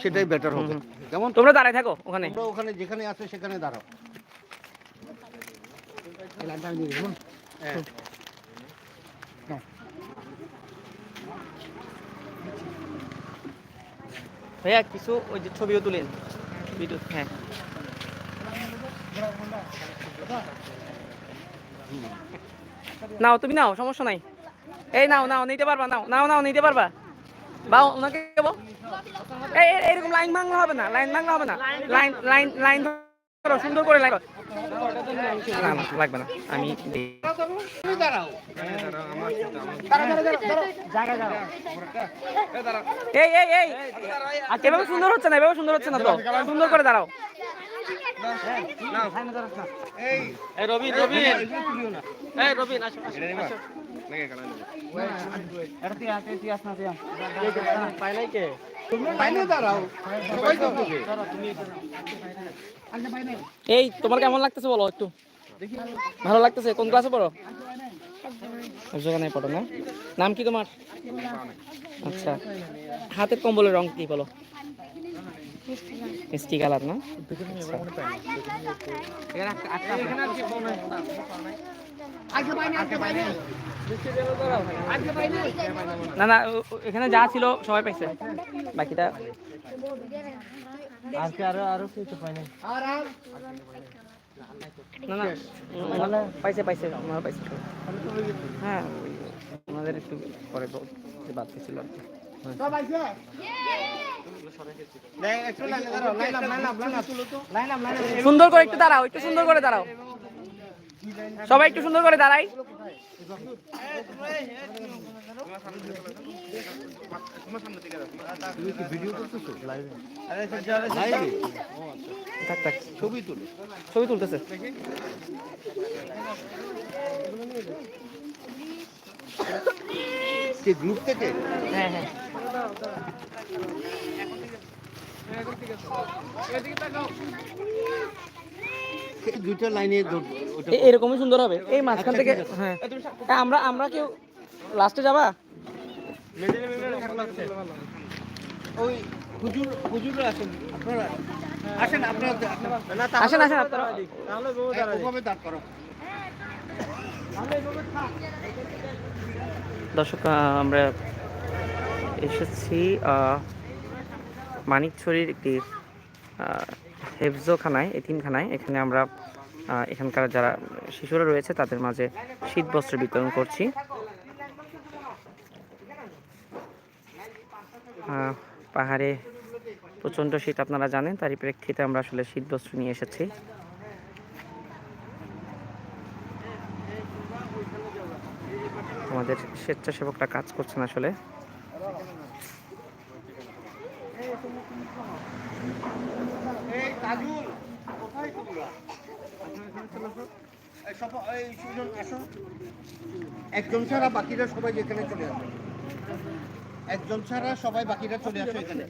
সেটাই বেটার হবে। কেমন তোমরা দাঁড়ায় থাকো ওখানে। তোমরা ওখানে যেখানে আছে সেখানে দাঁড়াও। হ্যাঁ। ভাইয়া কিছু ওই যে ছবিও তুলেন। ভিডিও হ্যাঁ। নাও তুমি নাও সমস্যা নাই। এই নাও নাও নিতে পারবা নাও নাও নাও নিতে পারবা। বা ওনাকে এই- এইরকম লাইন ভাঙলে হবে না, লাইন ভাঙলে হবে না। লাইন লাইন লাইন ধরো, সুন্দর করে লাইন লাগবে না, আমি এই এই এই এভাবে সুন্দর হচ্ছে না, এভাবে সুন্দর হচ্ছে না তো। সুন্দর করে দাঁড়াও। এই রবিন রবিন এই রবিন আসো। এই তোমার কেমন লাগতেছে বলো একটু? ভালো লাগতেছে? কোন ক্লাসে পড়ো? পড়ো না। নাম কি তোমার? আচ্ছা। হাতের কম্বলের রং কি বলো? মিষ্টি কালার না? না না এখানে যা ছিল সবাই পাইছে। বাকিটা না না ওনারা পাইছে পাইছে পাইছে। হ্যাঁ ওনাদের একটু পরে ছিল আর কি। সুন্দর করে একটু দাঁড়াও একটু সুন্দর করে দাঁড়াও। সবাই একটু সুন্দর করে দাঁড়াই। ছবি তুলো ছবি তুলতেছে গ্রুপ থেকে? হ্যাঁ হ্যাঁ। এই দুইটা লাইনে দৌড়- এরকমই সুন্দর হবে। এই মাঝখান থেকে হ্যাঁ। আমরা আমরা কেউ লাস্টে যাবা? ওই হুজুর হুজুর আসেন। আপনারা আসেন আপনারা আসেন আসেন আপনারা ওভাবে দাঁড় করো। দর্শক আমরা এসেছি আহ, মানিকছড়ির একটি হেফজোখানায়, এতিমখানায়, এখানে আমরা এখানকার যারা শিশুরা রয়েছে, তাদের মাঝে শীত বস্ত্র বিতরণ করছি। পাহাড়ে প্রচণ্ড শীত, আপনারা জানেন, তারই প্রেক্ষিতে আমরা আসলে শীত বস্ত্র নিয়ে এসেছি। আমাদের স্বেচ্ছাসেবকরা কাজ করছেন আসলে। এই একজন ছাড়া বাকিরা সবাই যেখানে চলে আসে। একজন ছাড়া সবাই বাকিরা চলে আসে এখানে।